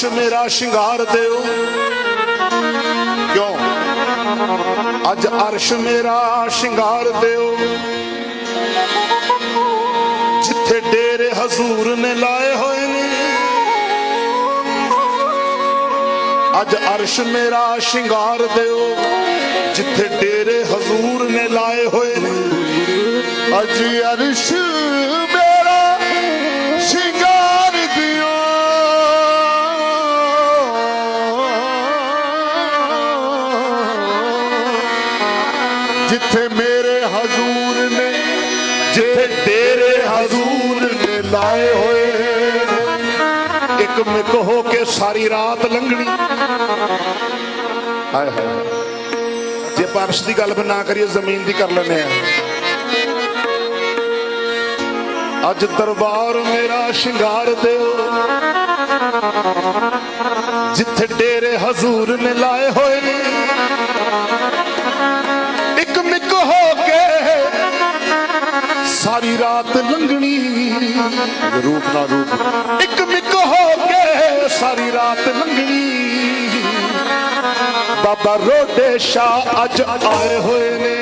ਅਰਸ਼ ਮੇਰਾ ਸ਼ਿੰਗਾਰ ਦਿਓ। ਕਿਉਂ? ਅੱਜ ਅਰਸ਼ ਮੇਰਾ ਸ਼ਿੰਗਾਰ ਦਿਓ। ਜਿੱਥੇ ਡੇਰੇ ਹਜ਼ੂਰ ਨੇ ਲਾਏ ਹੋਏ ਨੇ। ਅੱਜ ਅਰਸ਼ ਮੇਰਾ ਸ਼ਿੰਗਾਰ ਦਿਓ। ਜਿੱਥੇ ਡੇਰੇ ਹਜ਼ੂਰ ਨੇ ਲਾਏ ਹੋਏ ਨੇ। ਅੱਜ ਅਰਸ਼ ਲਾਏ ਹੋਏ ਇੱਕ ਮਿਕ ਹੋ ਕੇ ਸਾਰੀ ਰਾਤ ਲੰਘਣੀ। ਹਾਏ ਹਾਏ ਜੇ ਪਰਸ਼ ਦੀ ਗੱਲ ਵੀ ਨਾ ਕਰੀਏ, ਜ਼ਮੀਨ ਦੀ ਕਰ ਲੈਨੇ ਆ ਅੱਜ ਦਰਬਾਰ ਮੇਰਾ ਸ਼ਿੰਗਾਰ ਦਿਓ। ਜਿੱਥੇ ਡੇਰੇ ਹਜ਼ੂਰ ਨੇ ਲਾਏ ਹੋਏ ਨੇ। ਸਾਰੀ ਰਾਤ ਲੰਘਣੀ। ਰੂਪ ਨਾ ਰੂਪ। ਇੱਕ ਮਿਕ ਹੋ ਕੇ ਸਾਰੀ ਰਾਤ ਲੰਘਣੀ। ਬਾਬਾ ਰੋਡੇ ਸ਼ਾ ਅੱਜ ਆਏ ਹੋਏ ਨੇ।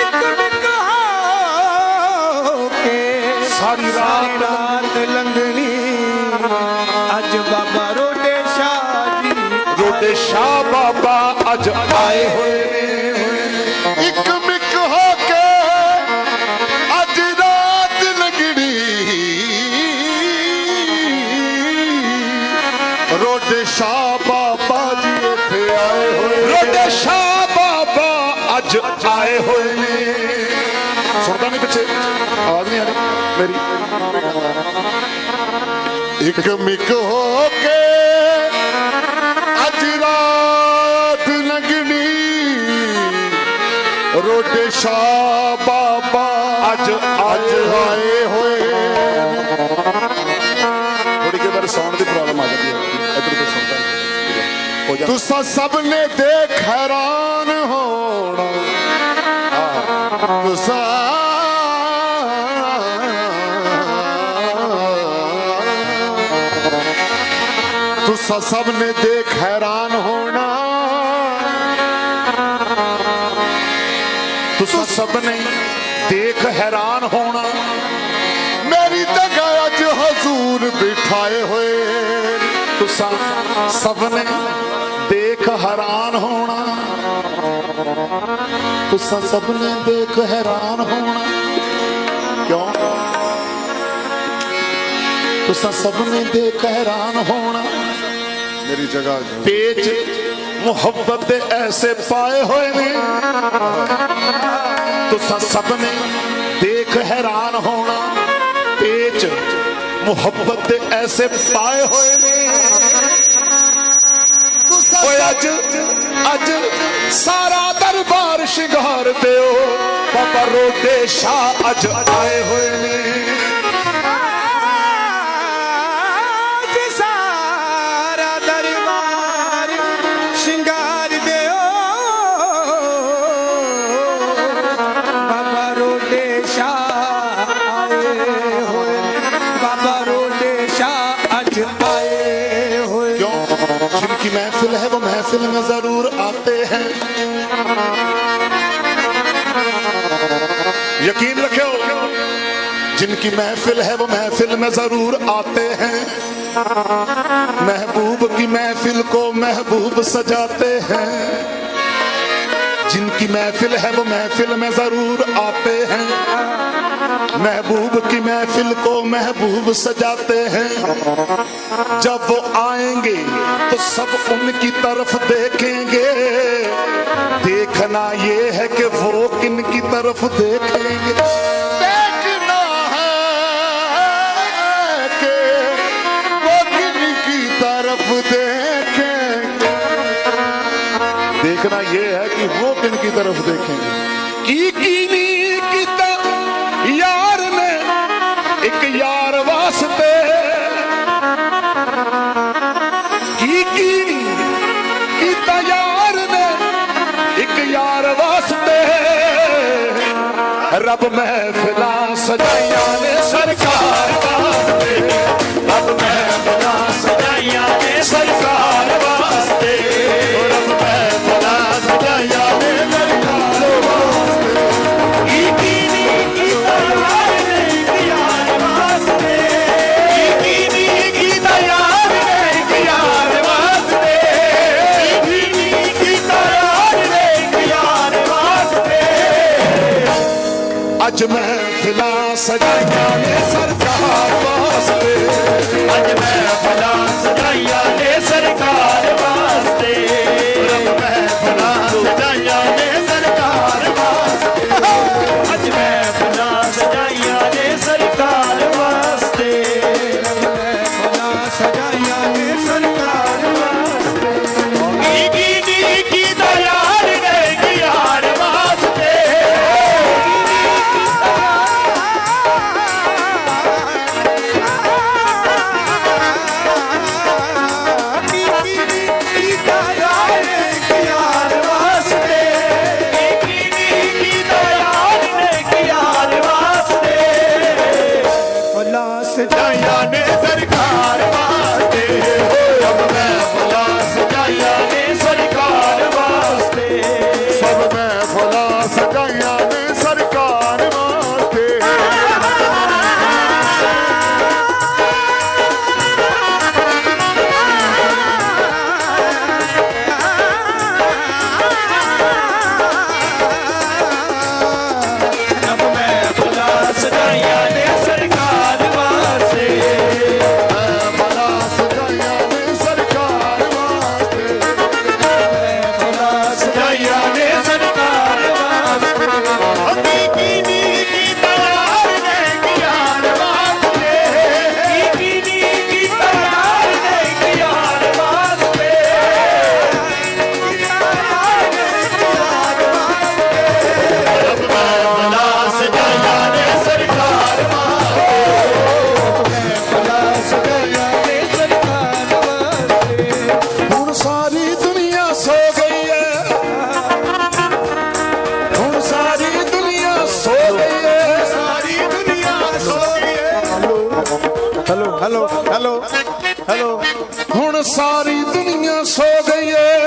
ਇੱਕ ਮਿੱਕ ਹੋ ਕੇ ਸਾਰੀ ਸਾਰੀ ਰਾਤ ਆਏ ਹੋਏ ਨੇ। ਇੱਕ ਮਿਕ ਹੋ ਕੇ ਅੱਜ ਰਾਤ ਲੰਗੜੀ ਰੋਡੇ ਸ਼ਾਹ ਬਾਬਾ ਜੀ ਇੱਥੇ ਆਏ ਹੋਏ ਰੋਡੇ ਸ਼ਾ ਬਾਬਾ ਅੱਜ ਆਏ ਹੋਏ ਨੇ। ਸੁਣਦਾ ਨਹੀਂ ਪਿੱਛੇ। ਆਵਾਜ਼ ਨਹੀਂ ਆ ਰਹੀ। ਮੇਰੀ। ਇੱਕ ਮਿਕ ਹੋ ਕੇ ਰੋਡੇ ਬਾਬਾ ਅੱਜ ਅੱਜ ਆਏ ਹੋਏ। ਥੋੜੀ ਜਿਹੀ ਵਾਰ ਸਾਊਂਡ ਦੀ ਪ੍ਰੋਬਲਮ ਆ ਜਾਂਦੀ ਹੈ। ਇਧਰ ਤੋਂ ਸੁਣਦਾ ਨਹੀਂ ਹੋ। ਜਾ। ਤੁਸਾਂ ਸਭ ਨੇ ਦੇਖ ਹੈਰਾਨ ਹੋਣਾ। ਤੁਸਾਂ ਤੁਸਾਂ ਸਭ ਨੇ ਦੇਖ ਹੈਰਾਨ ਸਭ ਨੇ ਦੇਖ ਹੈਰਾਨ ਹੋਣਾ। ਮੇਰੀ ਜਗ੍ਹਾ ਅੱਜ ਹਜ਼ੂਰ ਬਿਠਾਏ ਹੋਏ। ਤੁਸਾਂ ਸਭ ਨੇ ਦੇਖ ਹੈਰਾਨ ਹੋਣਾ। ਤੁਸਾਂ ਸਭ ਨੇ ਦੇਖ ਹੈਰਾਨ ਹੋਣਾ। ਕਿਉਂ? ਤੁਸਾਂ ਸਭ ਨੇ ਦੇਖ ਹੈਰਾਨ ਹੋਣਾ। ਮੇਰੀ ਜਗ੍ਹਾ ਪੇਚ ਮੁਹੱਬਤ ਐਸੇ ਪਾਏ ਹੋਏ ਨੇ। ਤੁਸਾਂ ਸਭ ਨੇ ਦੇਖ ਹੈਰਾਨ ਹੋਣਾ ਪੇਚ ਮੁਹੱਬਤ ਦੇ ਐਸੇ ਪਾਏ ਹੋਏ ਨੇ। ਓਏ ਅੱਜ ਅੱਜ ਸਾਰਾ ਦਰਬਾਰ ਸ਼ਿੰਗਾਰ ਦਿਓ। ਬਾਬਾ ਰੋਡੇ ਸ਼ਾਹ ਅੱਜ ਆਏ ਹੋਏ ਨੇ। महफिल में ज़रूर आते हैं। यकीन रखो जिनकी महफिल है वो महफिल में ज़रूर आते हैं। महबूब की महफिल को महबूब सजाते हैं। जिनकी महफिल है वो महफिल में ज़रूर आते हैं। महबूब की महफिल को महबूब सजाते हैं। जब वो आएँगे सब उनकी तरफ देखेंगे देखना ये है कि वो किन की तरफ देखेंगे देखना है कि वो किनकी तरफ देखेंगे देखना ये है कि वो किन की तरफ देखेंगे की कीनी ਕੀ ਕੀਨੀ ਕੀਤਾ ਯਾਰ ਨੇ ਇੱਕ ਯਾਰ ਵਾਸਤੇ। ਰੱਬ ਮਹਿਫਿਲਾਂ ਸਜਾਈਆਂ ਨੇ ਸਜਾਈਆਂ ਨੇ ਸਰਕਾਰ ਪਾਸਵੇ ਅੱਜ ਮੈਂ ਫਲਾ ਸਜਾਈਆਂ ਹੈਲੋ ਹੈਲੋ ਹੈਲੋ ਹੁਣ ਸਾਰੀ ਦੁਨੀਆ ਸੋ ਗਈ ਏ।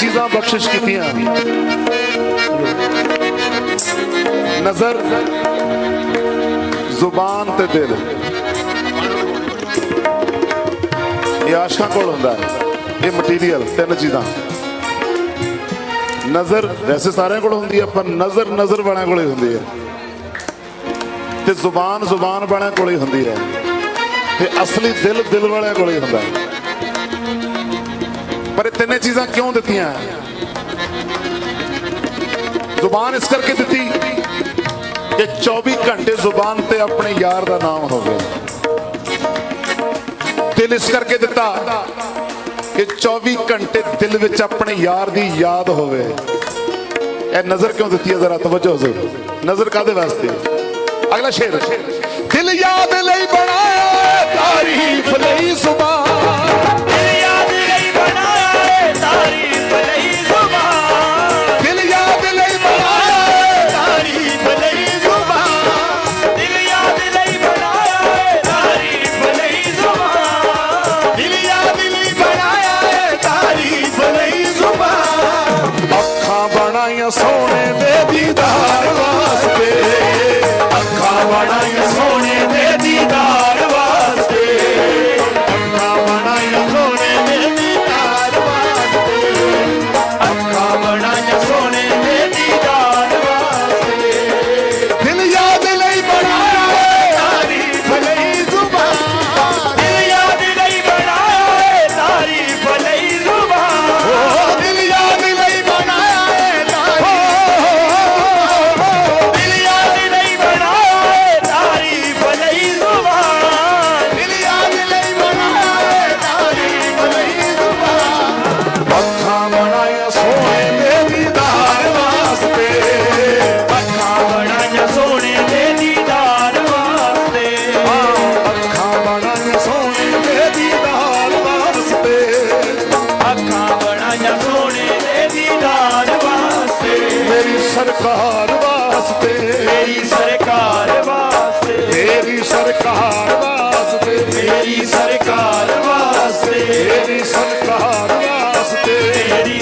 ਚੀਜ਼ਾਂ ਬਖਸ਼ਿਸ਼ ਕੀਤੀਆਂ ਨਜ਼ਰ ਜ਼ੁਬਾਨ ਤੇ ਦਿਲ ਇਹ ਆਸ਼ਾ ਕੋਲ ਹੁੰਦਾ ਹੈ ਇਹ ਮਟੀਰੀਅਲ ਤਿੰਨ ਚੀਜ਼ਾਂ ਨਜ਼ਰ ਵੈਸੇ ਸਾਰਿਆਂ ਕੋਲ ਹੁੰਦੀ ਹੈ ਪਰ ਨਜ਼ਰ ਨਜ਼ਰ ਵਾਲਿਆਂ ਕੋਲੇ ਹੁੰਦੀ ਹੈ ਤੇ ਜ਼ੁਬਾਨ ਜ਼ੁਬਾਨ ਵਾਲਿਆਂ ਕੋਲੇ ਹੁੰਦੀ ਹੈ ਤੇ ਅਸਲੀ ਦਿਲ ਦਿਲ ਵਾਲਿਆਂ ਕੋਲੇ ਹੁੰਦਾ ਹੈ ਪਰ ਇਹ ਤਿੰਨੇ ਚੀਜ਼ਾਂ ਕਿਉਂ ਦਿੱਤੀਆਂ? ਜ਼ੁਬਾਨ ਇਸ ਕਰਕੇ ਦਿੱਤੀ ਕਿ 24 ਘੰਟੇ ਜ਼ੁਬਾਨ ਤੇ ਆਪਣੇ ਯਾਰ ਦਾ ਨਾਮ ਹੋਵੇ ਦਿਲ ਇਸ ਕਰਕੇ ਦਿੱਤਾ ਕਿ 24 ਘੰਟੇ ਦਿਲ ਵਿੱਚ ਆਪਣੇ ਯਾਰ ਦੀ ਯਾਦ ਹੋਵੇ। ਇਹ ਨਜ਼ਰ ਕਿਉਂ ਦਿੱਤੀ ਹੈ ਜ਼ਰਾ ਤਵੱਜੋ ਜ਼ਰੂਰ ਨਜ਼ਰ ਕਾਦੇ ਵਾਸਤੇ? ਅਗਲਾ ਸ਼ੇਰ। ਦਿਲ ਯਾਦ ਲਈ ਬਣਾਇਆ ਤਾਰੀਫ ਲਈ ਸੁਭਾਨ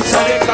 Sorry.